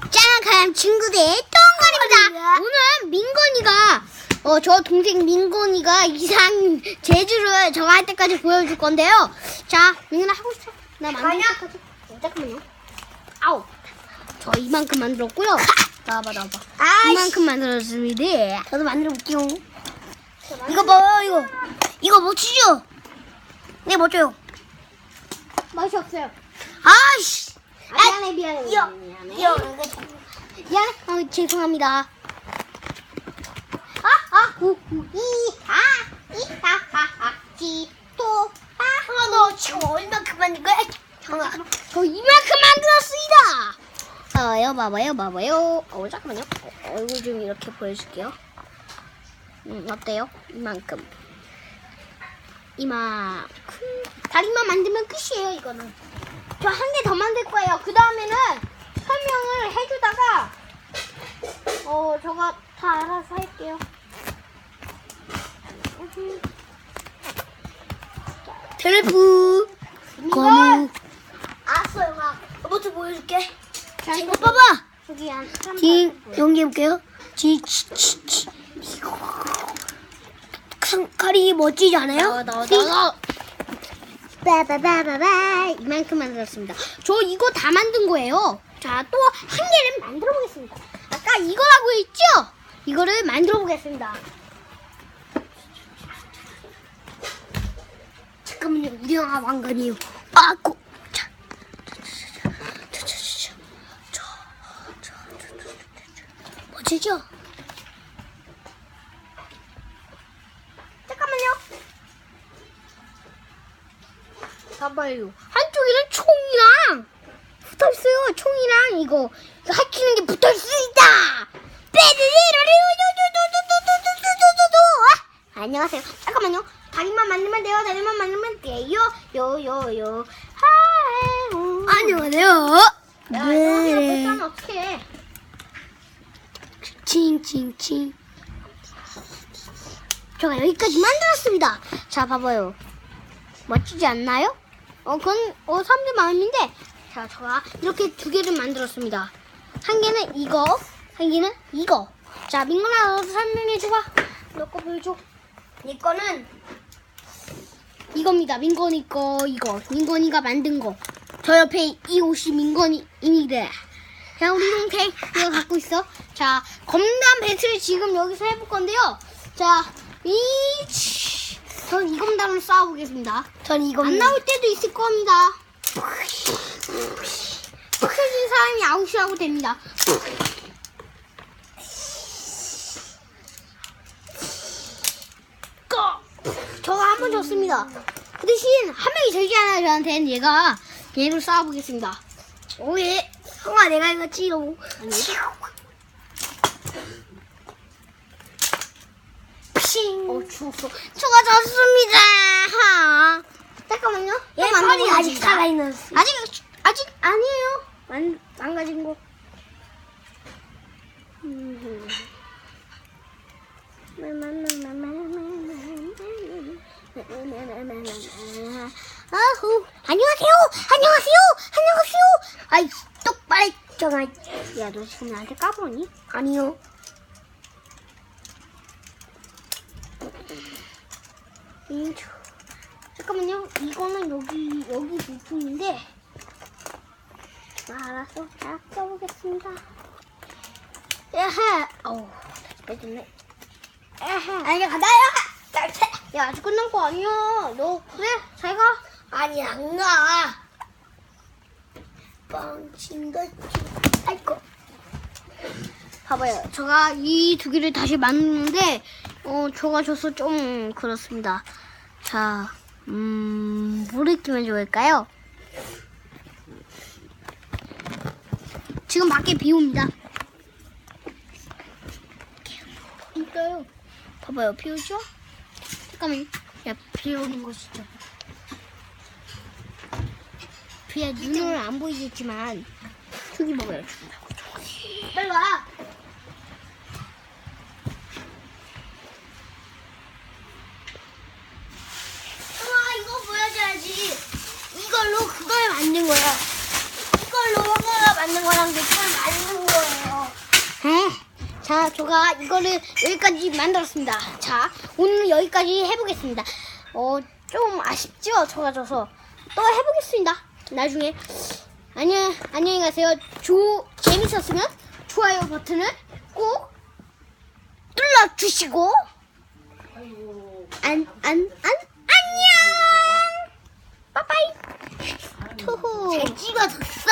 짱한 친구들 똥거리입니다. 오늘 민건이가 어 저 동생 민건이가 이상 재주를 저가 할 때까지 보여줄 건데요. 자, 민건아 하고 있어. 나 만들 아니야. 때까지. 어, 잠깐만요. 아우. 저 이만큼 만들었고요. 나와봐, 나와봐. 아이씨. 이만큼 만들었습니다. 저도 만들어 볼게요. 이거 봐요, 이거. 이거 멋지죠? 네, 멋져요. 맛이 없어요. 아이씨. 아, 미안해, 미안해. 미안해. 이거, 이거. 미안해. 어, 죄송합니다. 아, 아, 이, 아, 이, 아, 아, 아, 지, 또, 아, 형아, 너 지금 얼마큼 만든 거야? 형아. 저 이만큼 만들었습니다. 어, 여 봐봐요, 봐봐요. 어, 잠깐만요. 어, 얼굴 좀 이렇게 보여줄게요. 음, 어때요? 이만큼. 이만큼. 다리만 만들면 끝이에요, 이거는. 저 한 개 더 만들 거예요. 그 다음에는 설명을 해주다가, 어, 저가 다 알아서 할게요. 텔레프. 이건 알았어, 형아. 로봇 보여줄게. 자, 이거 봐봐. 저기 한 사람 징, 연기해볼게요. 지, 치, 치, 치. 칸- 칼이 멋지지 않아요? 나와 나와 나와 빠바바바바 이만큼 만들었습니다. 저 이거 다 만든 거예요. 자, 또 한 개를 만들어 보겠습니다. 아까 이거라고 했죠? 이거를 만들어 보겠습니다. 잠깐만요. 우리가 왕관이요. 아고. 뭐지죠? 봐봐요 한쪽에는 총이랑 붙어 있어요 총이랑 이거 이거 할퀴는 게 붙어 있습니다 빼르르르르르르르르르르르르르 안녕하세요 잠깐만요 다리만 만들면 돼요 다리만 만들면 돼요 요요요 하우 안녕하세요. 야 못하면 어떡해 칭칭칭. 제가 여기까지 만들었습니다. 자, 봐봐요. 멋지지 않나요? 어, 그건, 어, 사람들 마음인데, 자, 제가 이렇게 두 개를 만들었습니다. 한 개는 이거, 한 개는 이거. 자, 민건아, 너도 설명해줘봐. 너거 보여줘. 이 거는 이겁니다. 민건이 거, 이거. 민건이가 만든 거. 저 옆에 이 옷이 민건이입니다. 자, 우리 동생, 이거 갖고 있어. 자, 검단 배틀 지금 여기서 해볼 건데요. 자, 이, 치. 전 이 검단으로 싸워보겠습니다. 전 이거 안 나올 때도 있을 겁니다. 흩어진 사람이 아웃이라고 됩니다. 꺼! 저가 한번 졌습니다. 그 대신 한 명이 절지 않아요 저한테는 얘가 얘로 싸워보겠습니다. 오예. 형아 내가 이거 찌로. 핑. 어 죽었어. 저가 졌습니다. 하. 잠깐만요. 얘 이거 팔이. 아직 살아있는. 아직 아직 아니에요. 안 망가진 거. 음. 아후 안녕하세요 안녕하세요 안녕하세요 아이 똑바로 있잖아 야너 지금 나한테 까보니 아니요. 음, 저- 잠깐만요 이거는 여기 여기 부품인데 아, 알았어 자 써보겠습니다 야하 어우 다시 빼졌네 야하 아니 가다요. 야 아직 끝난 거 아니야 너 그래 잘 가 아니 안 가. 뻥친 거지. 아이고. 봐봐요. 제가 이 두 개를 다시 만드는데, 어, 저가 줘서 좀 그렇습니다. 자, 음, 뭐를 끼면 좋을까요? 지금 밖에 비 옵니다. 있어요. 봐봐요. 비 오죠? 잠깐만요. 야, 비 오는 거 진짜. 비야 눈으로 안 보이겠지만, 저기 봐봐요. 빨리 와. 자, 제가 이거를 여기까지 만들었습니다. 자, 오늘 여기까지 해보겠습니다. 어, 좀 아쉽죠? 저가 져서. 또 해보겠습니다. 나중에. 안녕, 안녕히 가세요. 조, 재밌었으면 좋아요 버튼을 꼭 눌러주시고. 안, 안, 안, 안녕! 빠빠이! 투호! 잘 찍어줬어?